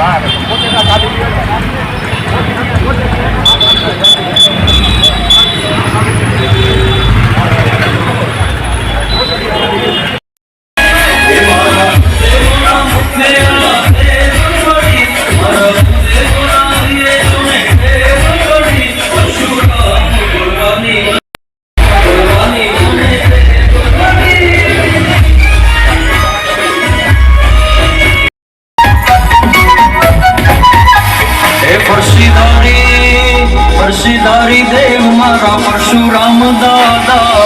lá, ફરશીધારી દેવ મારા પરશુરામ દાદા.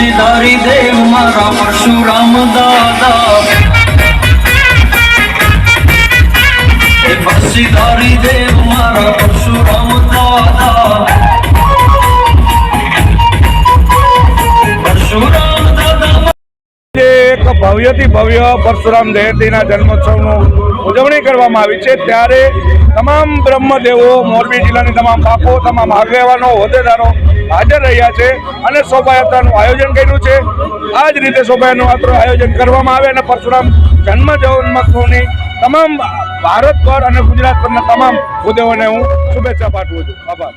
ફરશીધારી દેવ મારા પરશુરામ દાદા. ફરશીધારી દેવ મારા પરશુરામ દાદા. એક ભવ્યથી ભવ્ય પરશુરામ જયંતિના જન્મોત્સવનું ઉજવણી કરવામાં આવી છે, ત્યારે તમામ બ્રહ્મદેવો, મોરબી જિલ્લાની તમામ પાકો તમામ આગેવાનો, હોદ્દેદારો હાજર રહ્યા છે અને શોભાયાત્રાનું આયોજન કર્યું છે. આ જ રીતે શોભાયાત્રાનું આયોજન કરવામાં આવે અને પરશુરામ જન્મ જન્મોત્સવની તમામ ભારત પર અને ગુજરાત પરના તમામ હોદ્દેઓને હું શુભેચ્છા પાઠવું છું. આભાર.